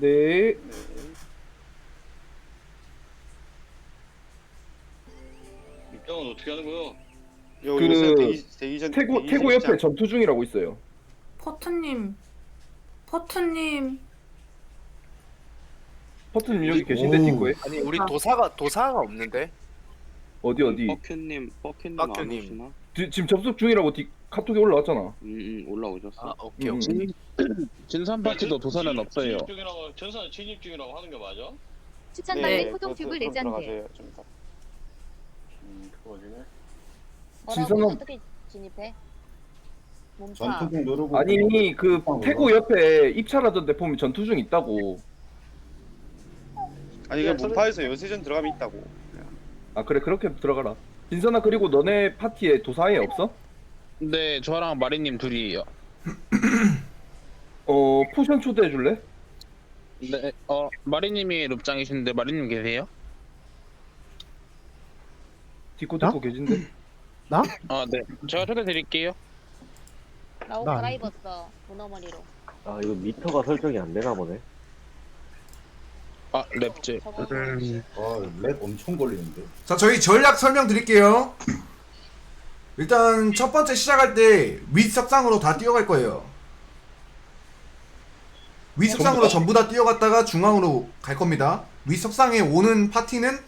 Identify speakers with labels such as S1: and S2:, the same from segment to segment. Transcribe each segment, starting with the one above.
S1: 네.
S2: 입장은 어떻게 하는 거요?
S1: 요그
S3: 요새 대기 대기전
S1: 태고 태고 옆에
S3: 입장.
S1: 전투 중이라고 있어요.
S4: 퍼트님, 퍼트님,
S1: 퍼트님 여기 계신데
S5: 오.
S1: 뒷거에
S6: 아니 우리 도사가 도사가 없는데
S1: 어디 어디?
S7: 버큐님, 버큐님
S6: 버큐님.
S7: 안 오시나?
S1: 지, 지금 접속 중이라고 뒤 카톡에 올라왔잖아.
S7: 음, 음 올라오셨어.
S6: 아 오케이
S1: 음.
S6: 오케이
S8: 진산 파티도 도사는 없어요.
S2: 진입 중이라고 전선 진입 중이라고 하는 게 맞아?
S3: 네,
S9: 토종튜브
S3: 그거
S9: 레전드.
S2: 음 그거지네.
S9: 뭐라고
S1: 진선은-
S9: 어떻게 진입해? 몸파.
S5: 전투국 누르고
S1: 아니 그
S5: 어,
S1: 태고 옆에 입찰하던데 보면 전투 중 있다고.
S3: 아니
S2: 네,
S3: 그 문파에서 요새전 들어가면 있다고.
S1: 아 그래 그렇게 들어가라. 진선아 그리고 너네 파티에 도사에 없어?
S8: 네, 저랑 마리님 둘이에요.
S1: 어 포션 초대해 줄래?
S8: 네, 어 마리님이 룹장이신데 마리님 계세요?
S1: 뒷고 뒷고 계신데.
S8: 아, 네. 제가 초대 드릴게요.
S9: 나옷
S5: 나
S9: 갈아입었어. 문어머리로.
S10: 아 이거 미터가 설정이 안 되나 보네.
S8: 아, 랩즈.
S9: 저거
S5: 아렉 엄청 걸리는데
S11: 자, 저희 전략 설명 드릴게요. 일단 첫 번째 시작할 때 윗석상으로 다 뛰어갈 거예요. 윗석상으로 전부 다 뛰어갔다가 중앙으로 갈 겁니다. 윗석상에 오는 파티는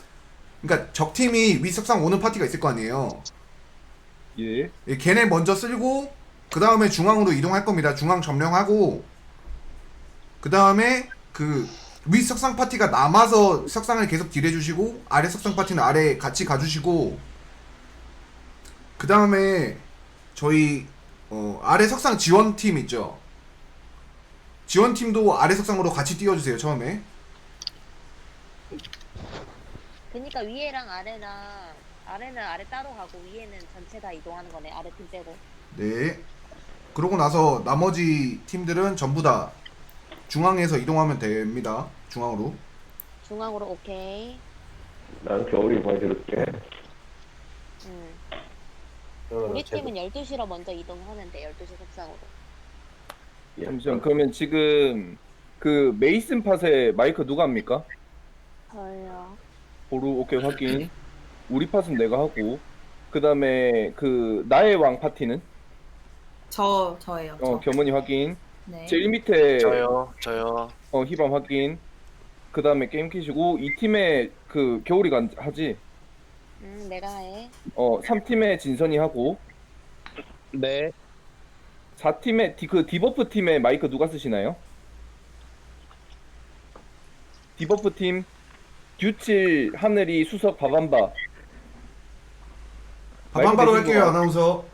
S11: 그러니까 적 팀이 윗석상 오는 파티가 있을 거 아니에요.
S1: 예.
S11: 예, 걔네 먼저 쓸고 그 다음에 중앙으로 이동할 겁니다. 중앙 점령하고 그 다음에 그 윗석상 파티가 남아서 석상을 계속 딜해 주시고 아래 석상 파티는 아래 같이 가주시고 그 다음에 저희 어, 아래 석상 지원팀 있죠. 지원팀도 아래 석상으로 같이 띄워주세요 처음에.
S9: 그니까 위에랑 아래랑 아래는 아래 따로 가고 위에는 전체 다 이동하는 거네. 아래 팀 빼고.
S11: 네. 그러고 나서 나머지 팀들은 전부 다 중앙에서 이동하면 됩니다. 중앙으로.
S9: 중앙으로 오케이.
S10: 난 겨울이 보여줄게.
S9: 음.
S5: 그러면
S9: 우리 팀은 12시로 먼저 이동하면 돼. 12시 속상으로.
S10: 예.
S1: 잠시만 그러면 지금 그 메이슨 팟에 마이크 누가 합니까?
S9: 저요.
S1: 보루 오케이 확인. 우리 팟은 내가 하고 그 다음에 그 나의 왕 파티는
S4: 저 저예요. 저.
S1: 어 겸원이 확인.
S4: 네.
S1: 제일 밑에
S6: 저요 저요
S1: 어 희밤 확인. 그 다음에 게임 키시고 이 팀에 그 겨울이가 하지.
S9: 음, 내가 해.
S1: 어 3팀에 진선이 하고
S8: 네.
S1: 4팀에 디, 그 디버프 팀에 마이크 누가 쓰시나요? 디버프 팀 듀칠 하늘이 수석 바밤바
S11: 바밤바로
S1: 대신
S11: 할게요
S1: 거.
S11: 아나운서.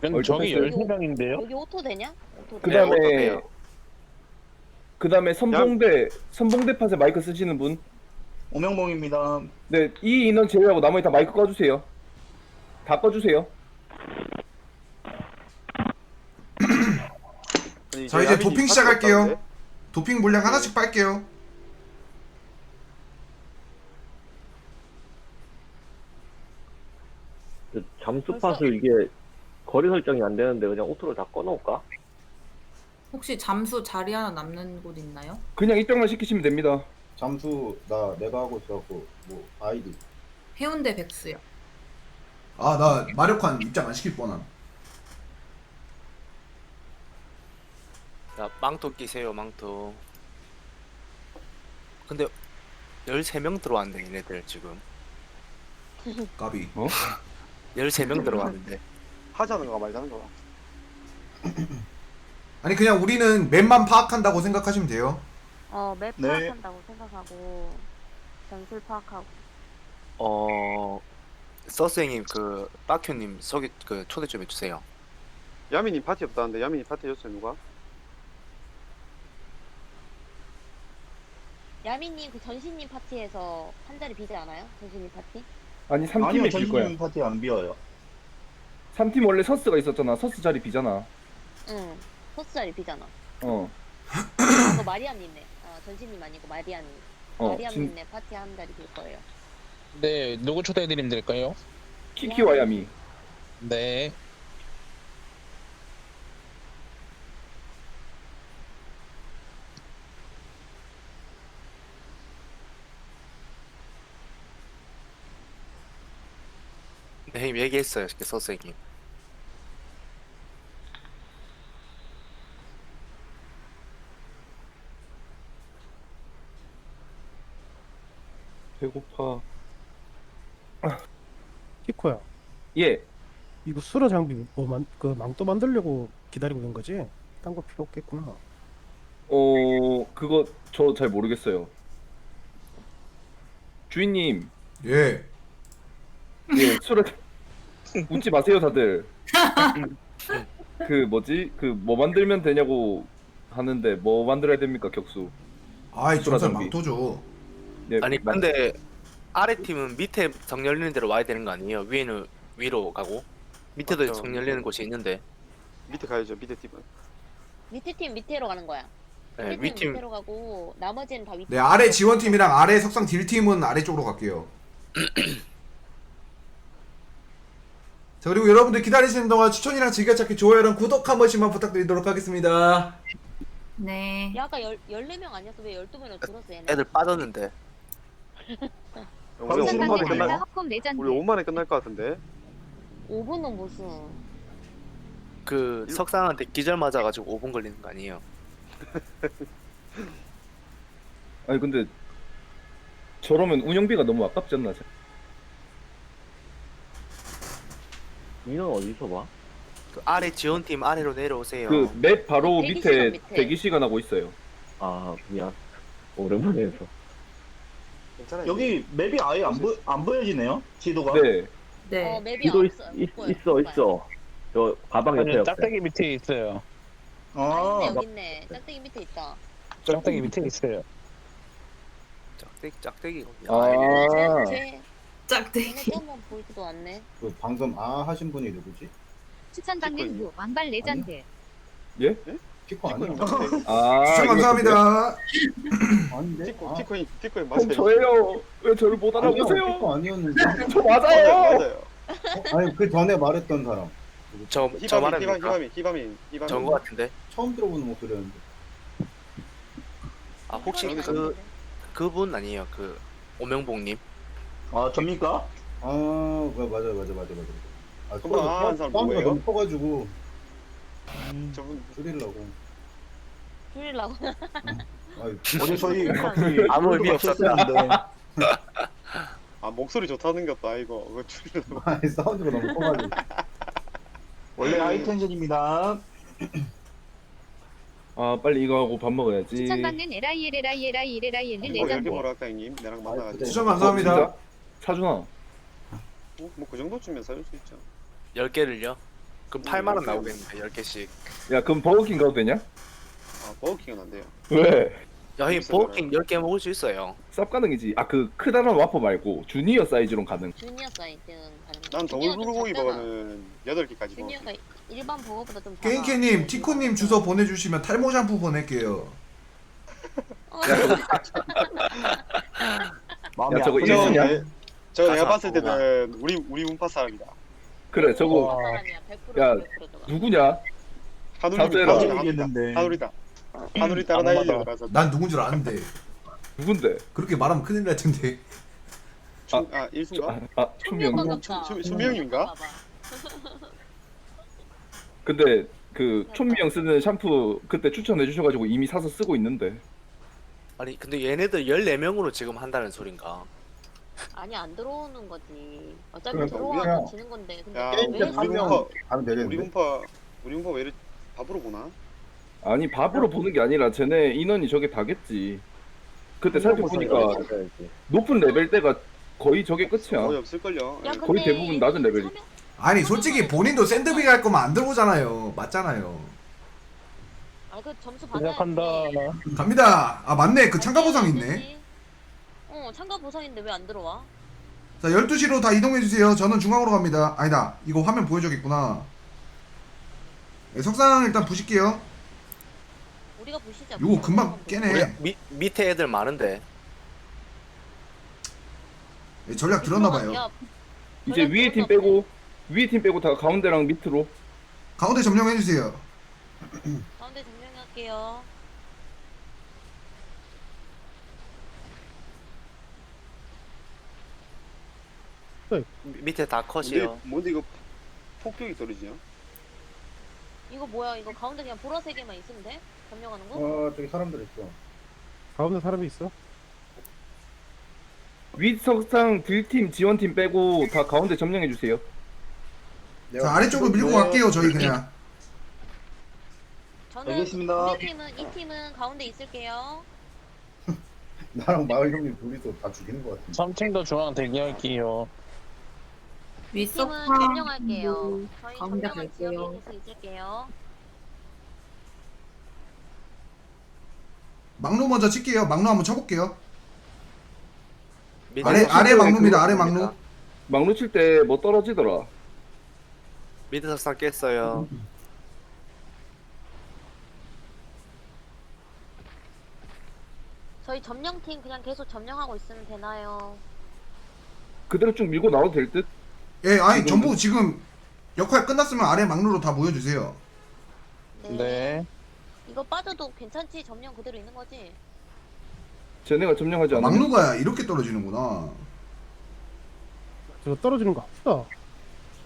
S8: 그럼 저기
S1: 뺐어요?
S8: 13명인데요?
S9: 여기 오토 되냐? 오토
S1: 그
S9: 돼.
S6: 네,
S1: 다음에? 그 다음에 선봉대 선봉대 팟에 마이크 쓰시는 분.
S5: 오명봉입니다
S1: 네, 이 인원 제외하고 나머지 다 마이크 꺼주세요. 다 꺼주세요.
S3: 아니,
S11: 자 이제 도핑 시작할게요. 도핑 물량 하나씩 빨게요.
S10: 그 잠수 팟을 이게 거리 설정이 안 되는데 그냥 오토로 다 꺼놓을까?
S4: 혹시 잠수 자리 하나 남는 곳 있나요?
S1: 그냥 입장만 시키시면 됩니다.
S5: 잠수 나 내가 하고 있어갖고 뭐 아이디
S4: 해운대 백수요.
S11: 아 나 마력환 입장 안 시킬 뻔함.
S6: 자 망토 끼세요 망토 근데 13명 들어왔네 얘네들 지금
S11: 까비.
S6: 13명 들어왔는데
S3: 하자는 거가 말자는 거가.
S11: 아니 그냥 우리는 맵만 파악한다고 생각하시면 돼요.
S9: 어, 맵
S5: 네.
S9: 파악한다고 생각하고 전술 파악하고.
S6: 어 서스행님 그 빠큐님 소개 그 초대 좀 해주세요
S3: 야민이 파티 없다는데 야민이 파티 줬어요 누가?
S9: 야미님 그 전신님 파티에서 한 자리 비지 않아요? 전신님 파티?
S1: 아니 3팀에
S5: 아니요
S1: 질 거야.
S5: 전신님 파티 안 비어요
S1: 3팀 원래 서스가 있었잖아. 서스 자리 비잖아.
S9: 응. 소스 자리 비잖아.
S1: 어.
S9: 그거 마리아님네. 어, 전신님 아니고 마리아님.
S1: 어. 진,
S9: 마리아님네 파티 한 자리 빌 거예요.
S8: 네, 누구 초대해드리면 될까요?
S1: 키키 와야미.
S8: 네.
S6: 형님 얘기했어요, 서스님.
S1: 배고파.
S12: 키코야
S1: 예.
S12: 이거 수로 장비 뭐 만 그 망토 만들려고 기다리고 있는 거지? 딴 거 필요 없겠구나
S1: 어 그거 저 잘 모르겠어요. 주인님,
S11: 예.
S1: 예, 술을 웃지 마세요, 다들. 그 뭐지? 그 뭐 만들면 되냐고 하는데 뭐 만들어야 됩니까, 격수?
S11: 아이 전설
S1: 장비.
S11: 망토죠.
S1: 네,
S6: 아니
S1: 마-
S6: 근데 아래 팀은 밑에 정 열리는 대로 와야 되는 거 아니에요? 위에는 위로 가고 밑에도
S3: 맞죠.
S6: 정 열리는 곳이 있는데
S3: 밑에 가야죠 밑에 팀은
S9: 밑에 팀 밑으로 가는 거야.
S6: 네,
S9: 밑에 팀
S6: 위팀
S9: 밑으로 가고 나머지는 다 밑에.
S11: 네 아래 지원팀이랑 아래 석상 딜팀은 아래쪽으로 갈게요. 자 그리고 여러분들 기다리시는 동안 추천이랑 즐겨찾기 좋아요랑 구독 한 번씩만 부탁드리도록 하겠습니다.
S4: 네.
S9: 야 아까 열 14명 아니었어? 왜 12명으로 줄었어 얘네?
S6: 애들 빠졌는데
S3: 우리 5만에 끝날
S9: 레전드.
S3: 우리 5만에 끝날 것 같은데
S9: 5분은 무슨
S6: 그 석상한테 기절 맞아가지고 5분 걸리는 거 아니에요?
S1: 아니 근데 저러면 운영비가 너무 아깝지 않나?
S10: 민원 어디서 봐?
S6: 그 아래 지원팀 아래로 내려오세요.
S1: 그 맵 바로
S9: 대기
S1: 밑에,
S9: 시간 밑에.
S1: 대기 시간 하고 있어요.
S10: 아 미안 오랜만에 해서
S3: 괜찮아요
S5: 여기 맵이 아예 안, 보, 안 보여지네요? 지도가?
S1: 네.
S9: 어
S4: 네.
S9: 맵이
S10: 기도 있,
S9: 없어.
S10: 있,
S9: 못 보여,
S10: 있어. 있어 저 가방 옆에
S8: 아니
S10: 옆에
S8: 짝대기 밑에 있어요.
S9: 아
S5: 아,
S9: 있네 여기 있네. 짝대기 밑에 있다.
S8: 짝대기 밑에 있어요.
S6: 짝대기 짝대기거든요.
S1: 아,
S9: 쟤 얘네
S4: 짝대기.
S9: 한번 보이지도 않네.
S5: 그 방금 아 하신 분이 누구지?
S9: 추천받는 무 왕발 레전드.
S5: 키코 아니야?
S1: 아,
S11: 추천 감사합니다.
S5: 아닌데?
S3: 티코
S5: 아,
S3: 티코인 티코인 맞아요
S1: 저예요. 왜 저를 못
S5: 아니요,
S1: 알아보세요?
S5: 키코 아니었는데.
S1: 저
S3: 맞아요
S1: 맞아요.
S3: 맞아요
S5: 어? 아니 그 전에 말했던 사람
S6: 저 저
S3: 히바민 히바,
S6: 말합니까?
S3: 히바민 히바민 히바민
S6: 전거 같은데.
S5: 처음 들어보는 목소리였는데.
S6: 아 혹시 그그 그분 아니에요? 그 오명복님?
S5: 아 접니까? 아 그, 맞아 맞아 맞아 맞아. 아
S3: 그럼 아, 한 사람
S5: 사운드가
S3: 누구예요?
S5: 너무 커가지고
S3: 저분
S5: 줄이려고.
S9: 줄이려고.
S10: 어제 저희
S6: 아무 의미 없었다.
S3: 아 목소리 좋다는 것도 아니고 그거 줄이려고
S5: 아니 사운드가 너무 커가지고.
S10: 원래 하이텐션입니다
S1: 아, 빨리 이거 하고 밥 먹어야지.
S9: 추천받는 에라이 에라이 에라이 에라이
S3: 이거 이렇게 뭐라 할까 형님 내랑 만나가지고
S11: 추천 감사합니다.
S1: 사주나?
S3: 어, 뭐그 정도쯤면 사줄 수 있죠
S6: 10개를요? 그럼
S3: 음,
S6: 8만 원
S3: 오케이.
S6: 나오겠는데 10개씩.
S1: 야, 그럼 버거킹 가도 되냐?
S3: 아 버거킹은 안 돼요
S1: 왜?
S6: 야, 형님 버거킹 10개 먹을 수 있어요.
S1: 쌉 가능이지. 아, 그 크다란 와퍼 말고 주니어 사이즈로 가능.
S9: 주니어 사이즈는 거.
S3: 난 더블 불고기 버거는 8개까지 먹어
S9: 주니어가 일반 버거보다 좀 작아.
S11: 게임캐님 티코님 주소 보내주시면 탈모 샴푸 보낼게요.
S9: 어,
S1: 야, 저거
S3: 저,
S1: 일수냐?
S3: 내- 저 내가 봤을 때는 우리 우리 문파 사람이다
S1: 그래, 저거
S9: 사람이야. 100%
S1: 야,
S9: 100%가.
S1: 누구냐?
S3: 한우리
S1: 자세라.
S3: 한우리다 한우리다 한우리 따라다니는 거라서
S11: 난 누군 줄 아는데
S1: 누군데?
S11: 그렇게 말하면 큰일 날 텐데.
S3: 춘- 아
S1: 저,
S3: 일순가?
S1: 아, 아. 춘-
S3: 춘명인가?
S9: 봐봐.
S1: 근데 그 촌미형 쓰는 샴푸 그때 추천해 주셔가지고 이미 사서 쓰고 있는데.
S6: 아니, 근데 얘네들 14명으로 지금 한다는 소린가?
S9: 아니 안 들어오는 거지. 어차피
S5: 그러니까 우리가-
S9: 지는 건데. 근데 야왜
S5: 게임 때
S3: 우리 문파
S5: 가면
S3: 우리
S5: 되겠는데.
S3: 문파 우리 왜 이렇게 밥으로 보나?
S1: 아니 밥으로 보는 게 아니라 쟤네 인원이 저게 다겠지. 그때 살펴 보니까 높은 레벨 때가 거의 저게 끝이야.
S3: 거의 없을걸요
S9: 야,
S3: 예.
S1: 거의 대부분 낮은 레벨이.
S11: 아니 솔직히 본인도 샌드빅 할 거면 안 들어오잖아요. 맞잖아요.
S9: 아, 그 점수 받아야지.
S8: 시작한다.
S11: 갑니다. 아 맞네. 그 참가 보상 있네.
S9: 어, 참가 보상인데 왜 안 들어와?
S11: 자 12시로 다 이동해 주세요. 저는 중앙으로 갑니다. 아니다. 이거 화면 보여줘야겠구나. 네, 석상 일단 부실게요.
S9: 우리가 부시자.
S11: 요거 금방
S6: 우리
S11: 깨네.
S6: 미, 밑에 애들 많은데.
S11: 네, 전략 들었나봐요.
S9: 야,
S1: 이제 위에 팀 빼고 위에 팀 빼고 다 가운데랑 밑으로.
S11: 가운데 점령해 주세요.
S9: 가운데 점령할게요.
S6: 미- 밑에 다
S3: 뭔데,
S6: 컷이요.
S3: 뭔데 이거 폭격이 떨어지냐?
S9: 이거 뭐야? 이거 가운데 그냥 보라색에만 있으면 돼? 점령하는 거?
S5: 어 저기 사람들 있어.
S12: 가운데 사람이 있어.
S1: 윗 석상 딜팀 지원팀 빼고 다 가운데 점령해 주세요.
S11: 자 아래쪽으로 밀고 갈게요 저희 그냥
S9: 저는
S5: 알겠습니다.
S9: 우리 팀은 이 팀은 가운데 있을게요.
S5: 나랑 마을 형님 둘이서 다 죽이는 것 같은데.
S8: 3층도 중앙 대기할게요.
S9: 이 팀은 점령할게요. 저희
S4: 가운데
S9: 점령한 지역에
S4: 갈게요.
S9: 계속 있을게요.
S11: 막루 먼저 칠게요 막루 한번 쳐볼게요 아래 아래 막루입니다 아래. 막루
S1: 막 놓칠 때 뭐 떨어지더라.
S6: 밑에 석상 깼어요.
S9: 저희 점령팀 그냥 계속 점령하고 있으면 되나요?
S1: 그대로 쭉 밀고 나와도 될 듯?
S11: 예 아니 전부 지금 역할 끝났으면 아래 막루로 다 모여주세요
S9: 네.
S8: 네.
S9: 이거 빠져도 괜찮지? 점령 그대로 있는 거지?
S1: 쟤네가 점령하지 않아.
S11: 막루가 이렇게 떨어지는구나
S12: 저거 떨어지는 거 아프다.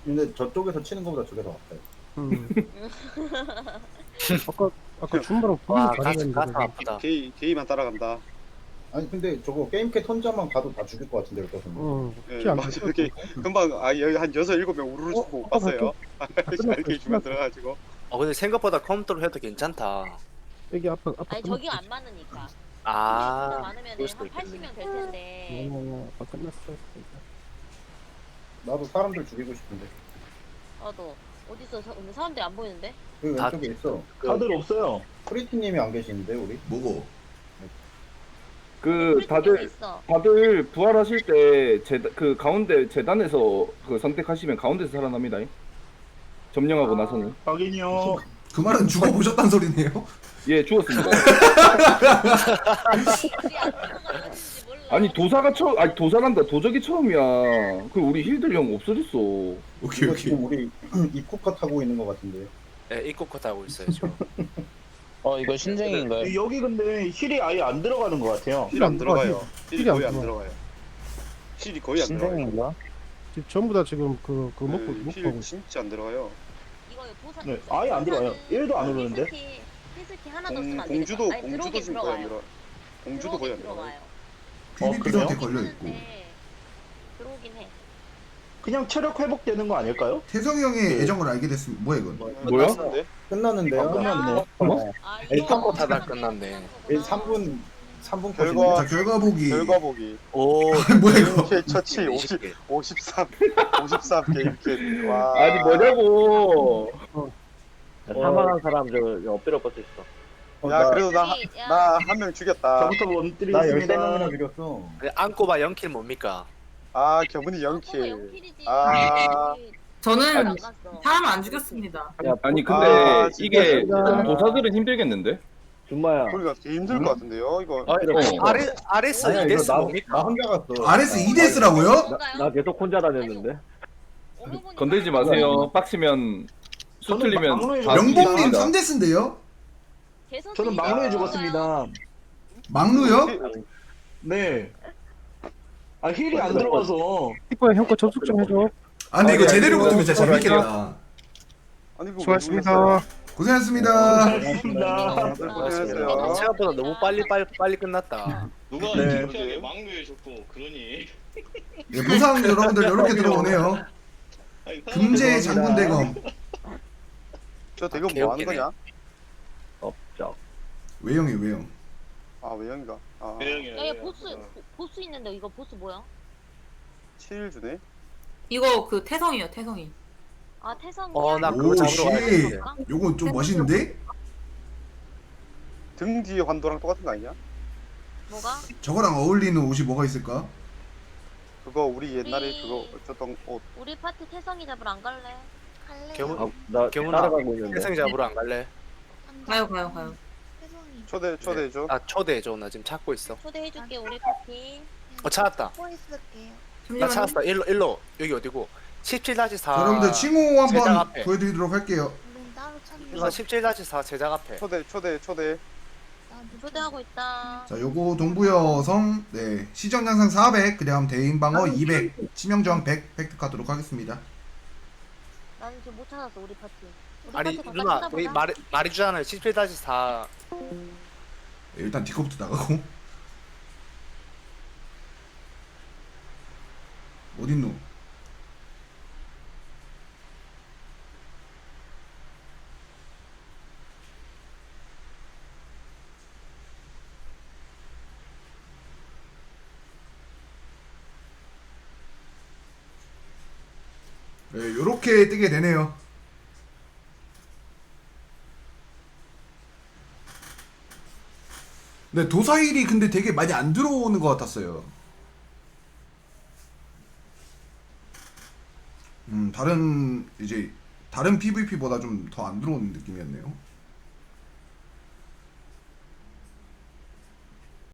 S5: 근데 저쪽에서 치는 것보다 저게 더 아파요.
S12: 음. 아까 아까 줌바랑
S6: 와
S12: 분위기.
S6: 가슴 아프다.
S3: 게이 게이만 따라간다.
S5: 아니 근데 저거 게임캐 턴자만 가도 다 죽일 것 같은데.
S3: 예,
S12: 피안
S3: 맞아 이렇게 금방 아 여기 한 여섯 일곱 명 우르르 죽고 못
S12: 어,
S3: 봤어요.
S12: 끝났어,
S3: 이렇게 주면 들어가지고.
S6: 어 근데 생각보다 컴퓨터로 해도 괜찮다.
S12: 여기 아파 아파.
S9: 아니 저기가 안 많으니까.
S6: 아
S9: 아, 많으면
S6: 그럴 수도
S9: 한
S6: 있겠네.
S9: 80명 될 텐데.
S12: 어, 아파 끝났어.
S5: 나도 사람들 죽이고 싶은데.
S9: 어도 어딨어? 사- 근데 사람들이 안 보이는데?
S5: 여기
S6: 다-
S5: 왼쪽에 있어.
S10: 다들 없어요.
S5: 프리티님이 안 계시는데 우리?
S11: 뭐고
S1: 그
S9: 우리
S1: 다들
S9: 있어.
S1: 다들 부활하실 때 재단 그 가운데 재단에서 그 선택하시면 가운데서 살아납니다. 점령하고
S9: 아.
S1: 나서는
S10: 확인요.
S11: 그 말은 죽어보셨단 소리네요
S1: 예 죽었습니다.
S9: 우리 안 들어가는지 몰라.
S1: 아니 도사가 처음 아니 도사란다 도적이 처음이야. 그 우리 힐들 형 없어졌어.
S11: 오케이
S5: 이거
S11: 오케이
S5: 지금 우리 입국화 타고 있는 것 같은데.
S6: 네, 입고 컷 하고 있어요 지금.
S8: 어 이거 신쟁인가요?
S10: 여기 근데 힐이 아예 안 들어가는 것 같아요.
S12: 힐안안
S3: 들어가요. 힐이 거의 안
S12: 들어가.
S3: 들어가요. 힐이 거의 안 들어가요.
S8: 신쟁인가?
S12: 지금 전부 다 지금 그 그 먹고
S3: 네,
S12: 먹고
S3: 힐
S12: 하고 있어.
S3: 진짜 안 들어가요.
S9: 이거 도사.
S10: 네, 아예 안 들어가요. 일도 안 오르는데?
S9: 히스키, 히스키 하나 더
S3: 공,
S9: 쓰면 안
S3: 공주도
S9: 되겠다. 아니,
S3: 공주도
S9: 들어오긴
S3: 지금 거의 안
S9: 들어가요.
S3: 들어. 공주도 거의 안 들어가요.
S11: PVP한테
S10: 그래요?
S11: 걸려 있고
S9: 네. 들어오긴 해.
S10: 그냥 체력 회복되는 거 아닐까요?
S11: 태성이 형의 애정을 알게 됐습니다 뭐야 이건
S1: 뭐야?
S3: 끝났는데?
S10: 아, 끝났네.
S9: 아,
S5: 일단
S9: 이거
S6: 하다
S9: 끝났네.
S6: 끝났네.
S5: 이 3분 3분
S3: 결과-
S11: 자 결과 보기
S3: 결과 보기.
S6: 오
S11: 뭐야 이거
S3: 게임 처치 50
S6: 20개.
S3: 53 53 게임 킬. 와.
S1: 아니 뭐냐고.
S10: 사망한 사람 저 엎드려 뻗어 있어.
S3: 야 그래도 나 나 한 명 죽였다.
S10: 저부터
S5: 나
S10: 원드리겠습니다.
S5: 13명이나 죽였어.
S6: 그 안고바 0킬 뭡니까?
S3: 아 겨분이
S9: 아,
S3: 0킬.
S9: 영킬이지.
S3: 아.
S4: 저는. 사람 안 죽였습니다.
S1: 아니 근데
S3: 아, 진짜
S1: 이게
S12: 진짜.
S1: 도사들은 힘들겠는데?
S10: 준마야.
S3: 그러니까 되게 힘들 것 같은데요 이거.
S6: 아,
S1: 어.
S6: 아레 아레스
S5: 아니야, 이거
S6: 2데스
S5: 나,
S6: 뭡니까?
S5: 나 혼자 갔어.
S11: RS 2데스라고요?
S10: 나 계속 혼자 다녔는데.
S1: 건들지 마세요. 빡치면 수
S10: 저는
S1: 틀리면
S10: 막루에
S1: 다
S11: 명복님
S1: 죽입니다.
S11: 3데스인데요?
S10: 저는 막루에 죽었습니다.
S11: 막루요?
S10: 네. 아 힐이 안 들어가서.
S12: 이뻐야 형 거 접속 좀 해줘.
S11: 아 근데 이거 제대로 붙으면 진짜 재밌겠다
S3: 아니
S12: 수고하셨습니다.
S11: 고생하셨습니다.
S6: 아, 생각보다 너무 빨리 빨리 빨리 끝났다.
S2: 누가
S11: 네.
S2: 창피하게 막루해줬고 그러니.
S11: 예, 보상 여러분들 이렇게 들어오네요
S2: 아니,
S11: 금제 장군 대검
S3: 저 대금 뭐 하는 거냐?
S10: 업적.
S11: 외형이 외형
S3: 아 외형이가. 아
S2: 대형이야.
S9: 야야 보스 보- 보스 있는데 이거 보스 뭐야?
S3: 7일 주네.
S4: 이거 그 태성이요 태성이.
S9: 아 태성이야.
S6: 어, 나 그거
S11: 오,
S6: 잡으러 가야
S11: 씨.
S6: 되는데.
S11: 요거 좀 멋있는데?
S3: 등 뒤에 환도랑 똑같은 거 아니냐?
S9: 뭐가?
S11: 저거랑 어울리는 옷이 뭐가 있을까?
S3: 그거 우리 옛날에
S9: 우리-
S3: 그거 어쩌던 옷.
S9: 우리 파티 태성이 잡으러 안 갈래? 갈래.
S6: 겨울
S10: 아, 나
S6: 경훈아,
S10: 따라가고 있는데.
S6: 태생 잡으러 안 갈래?
S4: 가요 가요 가요.
S3: 초대 초대해줘.
S6: 아 초대해줘 나 지금 찾고 있어.
S9: 초대해줄게 우리 파티.
S6: 어 찾았다. 나 찾았다. 일로 일로 여기 어디고? 17-4
S11: 자, 여러분들 칭호
S6: 제작
S11: 한번
S6: 앞에.
S11: 보여드리도록 할게요
S6: 나17-4 제작 앞에.
S3: 초대 초대 초대.
S9: 초대하고 있다.
S11: 자, 요거 동부여성 네 시정 양상 400, 그다음 대인 방어 200, 치명 저항 100 획득하도록 하겠습니다.
S9: 나는 지금 못 찾았어 우리 파티. 우리
S6: 아니 누나
S9: 찾아보자.
S6: 말 말해주잖아요 17-4
S11: 네, 일단 디코부터 나가고 어딨노? 네, 요렇게 뜨게 되네요. 네, 도사일이 근데 되게 많이 안 들어오는 것 같았어요. 음, 다른 이제 다른 PVP보다 좀 더 안 들어오는 느낌이었네요.